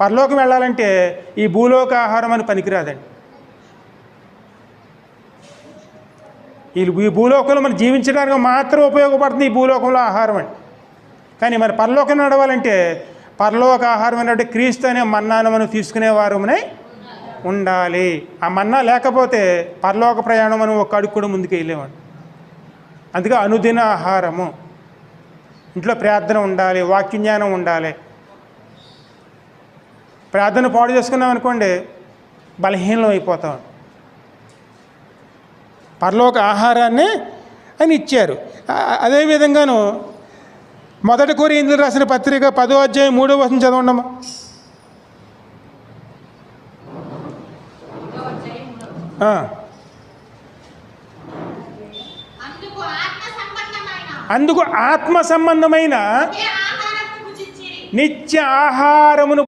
పరలోకం వెళ్ళాలంటే ఈ భూలోక ఆహారం అని పనికిరాదండి. ఈ ఈ భూలోకంలో మనం జీవించడానికి మాత్రం ఉపయోగపడుతుంది ఈ భూలోకంలో ఆహారం అండి. కానీ మరి పరలోకం నడవాలంటే పరలోక ఆహారం అంటే క్రీస్తు అనే మన్నాను మనం తీసుకునేవారమునే ఉండాలి. ఆ మన్నా లేకపోతే పరలోక ప్రయాణం మనం ఒక అడుగు కూడా ముందుకు వెళ్ళేవాడు అందుకే అనుదిన ఆహారము. ఇంట్లో ప్రార్థన ఉండాలి వాక్యజ్ఞానం ఉండాలి. ప్రార్థన పాడు చేసుకున్నాం అనుకోండి బలహీనం అయిపోతాం. పరలోక ఆహారాన్ని అని ఇచ్చారు. అదేవిధంగాను మొదటి కోరి ఇందులో రాసిన పత్రిక పదో అధ్యాయం మూడో వచనం చదవండమ్మా. అందుకు ఆత్మ సంబంధమైన నిత్య ఆహారమును